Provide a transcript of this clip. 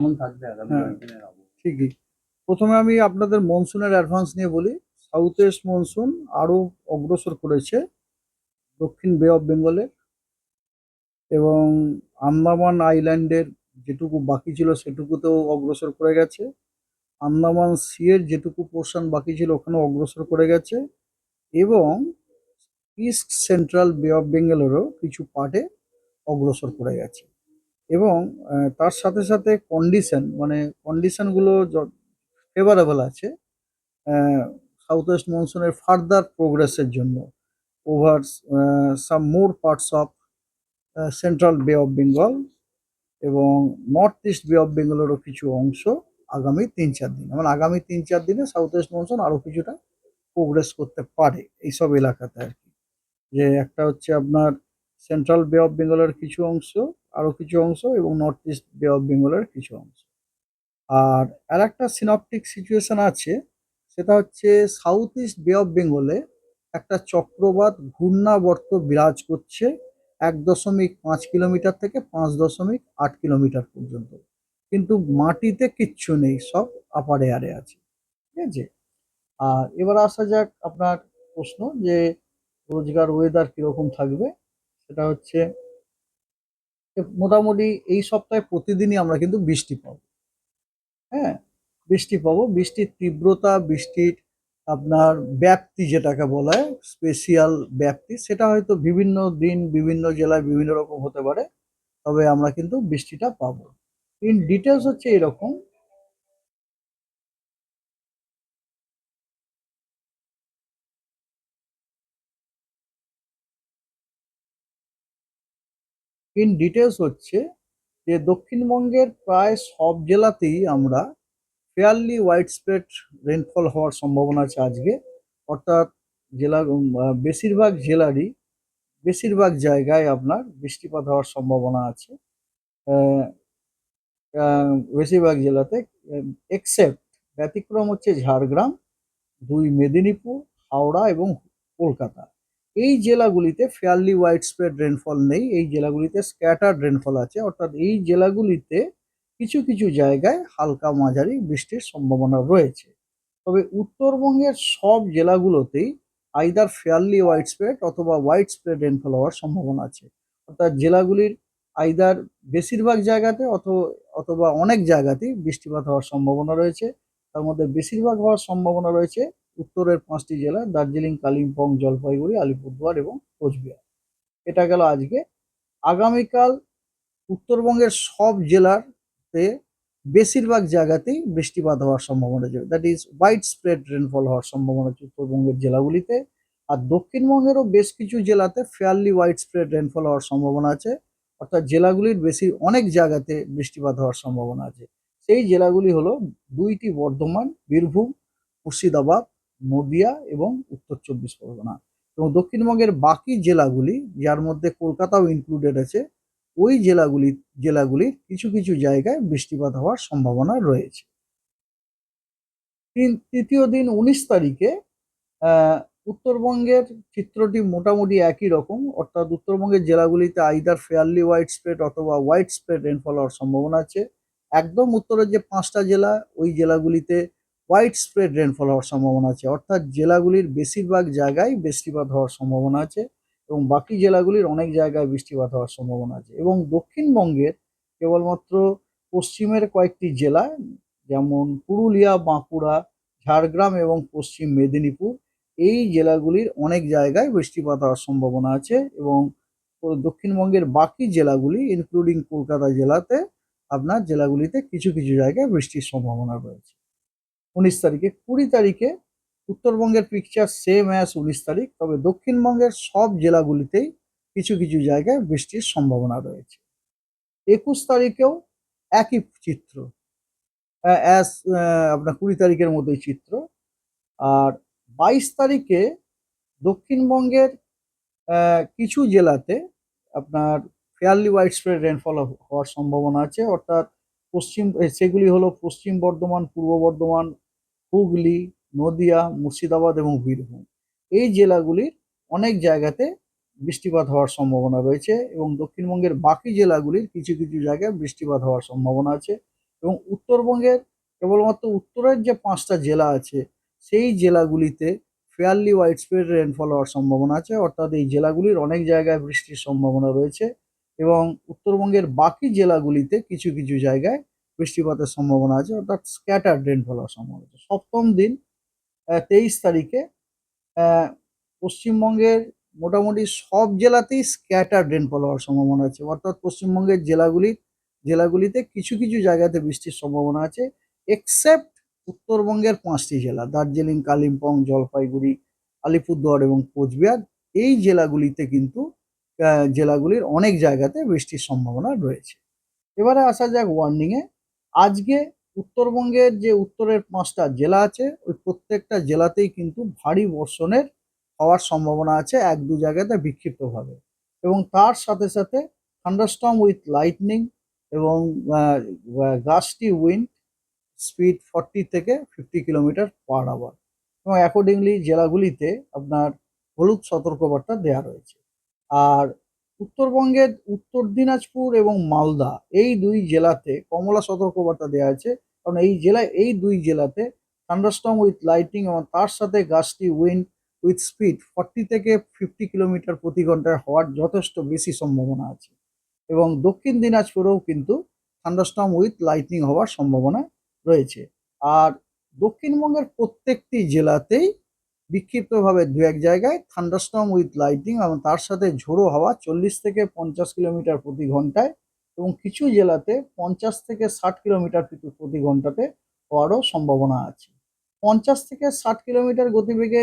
কেমন থাকবে আগামী হ্যাঁ। আবহাওয়া? ঠিকই। প্রথমে আমি আপনাদের মনসুনের অ্যাডভান্স নিয়ে বলি। সাউথ ওয়েস্ট মনসুন আরও অগ্রসর করেছে দক্ষিণ বে অফ বেঙ্গলে এবং আন্দামান আইল্যান্ডের যেটুকু বাকি ছিল সেটুকুতেও অগ্রসর করে গেছে। আন্দামান সিয়ের যেটুকু পোর্শন বাকি ছিল ওখানেও অগ্রসর করে গেছে এবং ইস্ট সেন্ট্রাল বে অফ বেঙ্গলেরও কিছু পার্টে অগ্রসর করে গেছে। এবং তার সাথে সাথে কন্ডিশন মানে কন্ডিশনগুলো ফেভারেবল আছে সাউথ ওয়েস্ট মনসুনের ফার্দার প্রোগ্রেসের জন্য over some more parts of central bay of Bengal এবং নর্থ ইস্ট বে অফ বেঙ্গলেরও কিছু অংশ আগামী তিন চার দিন। মানে আগামী তিন চার দিনে সাউথ ওয়েস্ট মনসুন আরও কিছুটা প্রোগ্রেস করতে পারে, এইসব এলাকাতে আর কি। যে একটা হচ্ছে আপনার সেন্ট্রাল বে অফ বেঙ্গলের কিছু অংশ আরও কিছু অংশ এবং নর্থ ইস্ট বে অফ বেঙ্গলের কিছু অংশ। আর আর একটা সিনপটিক সিচুয়েশন আছে, সেটা হচ্ছে সাউথ ইস্ট বে অফ বেঙ্গলে একটা চক্রবাত ঘূর্ণাবর্ত বিরাজ করছে এক দশমিক পাঁচ কিলোমিটার থেকে পাঁচ দশমিক আট কিলোমিটার পর্যন্ত। কিন্তু মাটিতে কিচ্ছু নেই, সব আপার এয়ারে আছে। ঠিক আছে? আর এবার আসা যাক আপনার প্রশ্ন যে রোজগার ওয়েদার কীরকম থাকবে। সেটা হচ্ছে মোটামুটি এই সপ্তাহে প্রতিদিনই আমরা কিন্তু বৃষ্টি পাবো। হ্যাঁ? বৃষ্টি পাবো। বৃষ্টির তীব্রতা, বৃষ্টির আপনার ব্যাপ্তি যেটাকে বলা হয় স্পেশিয়াল ব্যাপ্তি, সেটা হয়তো বিভিন্ন দিন, বিভিন্ন জেলায় বিভিন্ন রকম হতে পারে। তবে আমরা কিন্তু বৃষ্টিটা পাবো। ইন ডিটেলস হচ্ছে এরকম। ইন ডিটেলস হচ্ছে যে দক্ষিণবঙ্গের প্রায় সব জেলাতেই আমরা ফেয়ারলি হোয়াইট স্প্রেড রেনফল হওয়ার সম্ভাবনা আছে আজকে। অর্থাৎ জেলা বেশিরভাগ জেলারই বেশিরভাগ জায়গায় আপনার বৃষ্টিপাত হওয়ার সম্ভাবনা আছে। বেশিরভাগ জেলাতে এক্সেপ্ট ব্যতিক্রম হচ্ছে ঝাড়গ্রাম, দুই মেদিনীপুর, হাওড়া এবং কলকাতা। এই জেলাগুলিতে ফেয়ারলি হোয়াইট স্প্রেড রেনফল নেই, এই জেলাগুলিতে স্ক্যাটার্ড রেনফল আছে, অর্থাৎ এই জেলাগুলিতে কিছু কিছু জায়গায় হালকা মাঝারি বৃষ্টির সম্ভাবনা রয়েছে। তবে উত্তরবঙ্গের সব জেলাগুলোতেই আইদার ফেয়ারলি ওয়াইড স্প্রেড অথবা হোয়াইট স্প্রেড রেনফল হওয়ার সম্ভাবনা আছে। অর্থাৎ জেলাগুলির আইদার বেশিরভাগ জায়গাতে অথবা অনেক জায়গাতেই বৃষ্টিপাত হওয়ার সম্ভাবনা রয়েছে, তার মধ্যে বেশিরভাগ হওয়ার সম্ভাবনা রয়েছে উত্তরের পাঁচটি জেলা, দার্জিলিং, কালিম্পং, জলপাইগুড়ি, আলিপুরদুয়ার এবং কোচবিহার। এটা গেল আজকে। আগামীকাল উত্তরবঙ্গের সব জেলাতে বেশিরভাগ জায়গাতেই বৃষ্টিপাত হওয়ার সম্ভাবনা আছে that is widespread rainfall হওয়ার সম্ভাবনা আছে উত্তরবঙ্গের জেলাগুলিতে। আর দক্ষিণবঙ্গেরও বেশ কিছু জেলাতে ফেয়ারলি হোয়াইট স্প্রেড রেনফল হওয়ার সম্ভাবনা আছে। অর্থাৎ জেলাগুলির বেশি, অনেক জায়গাতে বৃষ্টিপাত হওয়ার সম্ভাবনা আছে। সেই জেলাগুলি হলো দুইটি বর্ধমান, বীরভূম, মুর্শিদাবাদ নদিয়া এবং উত্তর চব্বিশ পরগনা এবং দক্ষিণবঙ্গের বাকি জেলাগুলি, যার মধ্যে কলকাতাও ইনক্লুডেড আছে, ওই জেলাগুলি, জেলাগুলির কিছু কিছু জায়গায় বৃষ্টিপাত হওয়ার সম্ভাবনা রয়েছে। তৃতীয় দিন উনিশ তারিখে উত্তরবঙ্গের চিত্রটি মোটামুটি একই রকম, অর্থাৎ উত্তরবঙ্গের জেলাগুলিতে আইদার ফেয়ারলি হোয়াইট স্প্রেড অথবা হোয়াইট স্প্রেড রেনফল হওয়ার সম্ভাবনা আছে। একদম উত্তরের যে পাঁচটা জেলা, ওই জেলাগুলিতে হোয়াইট স্প্রেড রেনফল হওয়ার সম্ভাবনা আছে। অর্থাৎ জেলাগুলির বেশিরভাগ জায়গায় বৃষ্টিপাত হওয়ার সম্ভাবনা আছে এবং বাকি জেলাগুলির অনেক জায়গায় বৃষ্টিপাত হওয়ার সম্ভাবনা আছে। এবং দক্ষিণবঙ্গের কেবলমাত্র পশ্চিমের কয়েকটি জেলা, যেমন পুরুলিয়া, বাঁকুড়া, ঝাড়গ্রাম এবং পশ্চিম মেদিনীপুর, এই জেলাগুলির অনেক জায়গায় বৃষ্টিপাত হওয়ার সম্ভাবনা আছে এবং দক্ষিণবঙ্গের বাকি জেলাগুলি ইনক্লুডিং কলকাতা জেলাতে, আপনার জেলাগুলিতে কিছু কিছু জায়গায় বৃষ্টির সম্ভাবনা রয়েছে। উনিশ তারিখে। কুড়ি তারিখে উত্তরবঙ্গের পিকচার সেম অ্যাজ উনিশ তারিখ, তবে দক্ষিণবঙ্গের সব জেলাগুলিতেই কিছু কিছু জায়গায় বৃষ্টির সম্ভাবনা রয়েছে। একুশ তারিখেও একই চিত্র অ্যাজ আপনার কুড়ি তারিখের মতোই চিত্র। আর বাইশ তারিখে দক্ষিণবঙ্গের কিছু জেলাতে আপনার ফেয়ারলি ওয়াইড স্প্রেড রেনফল হওয়ার সম্ভাবনা আছে, অর্থাৎ পশ্চিম সেগুলি হলো পশ্চিম বর্ধমান, পূর্ব বর্ধমান, হুগলি, নদিয়া, মুর্শিদাবাদ এবং বীরভূম। এই জেলাগুলির অনেক জায়গাতে বৃষ্টিপাত হওয়ার সম্ভাবনা রয়েছে এবং দক্ষিণবঙ্গের বাকি জেলাগুলির কিছু কিছু জায়গায় বৃষ্টিপাত হওয়ার সম্ভাবনা আছে এবং উত্তরবঙ্গের কেবলমাত্র উত্তরের যে পাঁচটা জেলা আছে, সেই জেলাগুলিতে ফেয়ারলি হোয়াইট স্প্রেড রেনফল হওয়ার সম্ভাবনা আছে। অর্থাৎ এই জেলাগুলির অনেক জায়গায় বৃষ্টির সম্ভাবনা রয়েছে। এবং উত্তরবঙ্গের বাকি জেলাগুলিতে কিছু কিছু জায়গায় বৃষ্টিপাতের সম্ভাবনা আছে, অর্থাৎ স্ক্যাটার রেনফল হওয়ার সম্ভাবনা আছে। সপ্তম দিন তেইশ তারিখে পশ্চিমবঙ্গের মোটামুটি সব জেলাতেই স্ক্যাটার রেনফল হওয়ার সম্ভাবনা আছে। অর্থাৎ পশ্চিমবঙ্গের জেলাগুলি, জেলাগুলিতে কিছু কিছু জায়গাতে বৃষ্টির সম্ভাবনা আছে এক্সেপ্ট উত্তরবঙ্গের পাঁচটি জেলা, দার্জিলিং, কালিম্পং, জলপাইগুড়ি, আলিপুরদুয়ার এবং কোচবিহার। এই জেলাগুলিতে কিন্তু জেলাগুলির অনেক জায়গাতে বৃষ্টির সম্ভাবনা রয়েছে। এবারে আসা যাক ওয়ার্নিংয়ে আজকে উত্তরবঙ্গের যে উত্তরের পাঁচটা জেলা আছে, ওই প্রত্যেকটা জেলাতেই কিন্তু ভারী বর্ষণের হওয়ার সম্ভাবনা আছে এক দু জায়গাতে বিক্ষিপ্তভাবে। এবং তার সাথে সাথে থান্ডারস্টর্ম উইথ লাইটনিং এবং গাস্টি উইন্ড স্পিড ফর্টি থেকে ফিফটি কিলোমিটার পার আওয়ার এবং অ্যাকর্ডিংলি জেলাগুলিতে আপনার হলুদ সতর্কবার্তা দেওয়া রয়েছে। আর উত্তরবঙ্গের উত্তর দিনাজপুর এবং মালদা এই দুই জেলাতে কমলা সতর্কবার্তা দেওয়া আছে। কারণ এই জেলায়, এই দুই জেলাতে থান্ডারস্টর্ম উইথ লাইটিং এবং তার সাথে gusty wind with speed forty থেকে ফিফটি কিলোমিটার প্রতি ঘন্টায় হওয়ার যথেষ্ট বেশি সম্ভাবনা আছে। এবং দক্ষিণ দিনাজপুরেও কিন্তু থান্ডারস্টম উইথ লাইটনিং হওয়ার সম্ভাবনা রয়েছে। আর দক্ষিণবঙ্গের প্রত্যেকটি জেলাতেই বিক্ষিপ্তভাবে দু এক জায়গায় থান্ডারস্টম উইথ লাইটিং এবং তার সাথে ঝোড়ো হাওয়া চল্লিশ থেকে পঞ্চাশ কিলোমিটার প্রতি ঘন্টায় এবং কিছু জেলাতে পঞ্চাশ থেকে ষাট কিলোমিটার প্রতি- ঘন্টাতে হওয়ারও সম্ভাবনা আছে। পঞ্চাশ থেকে ষাট কিলোমিটার গতিবেগে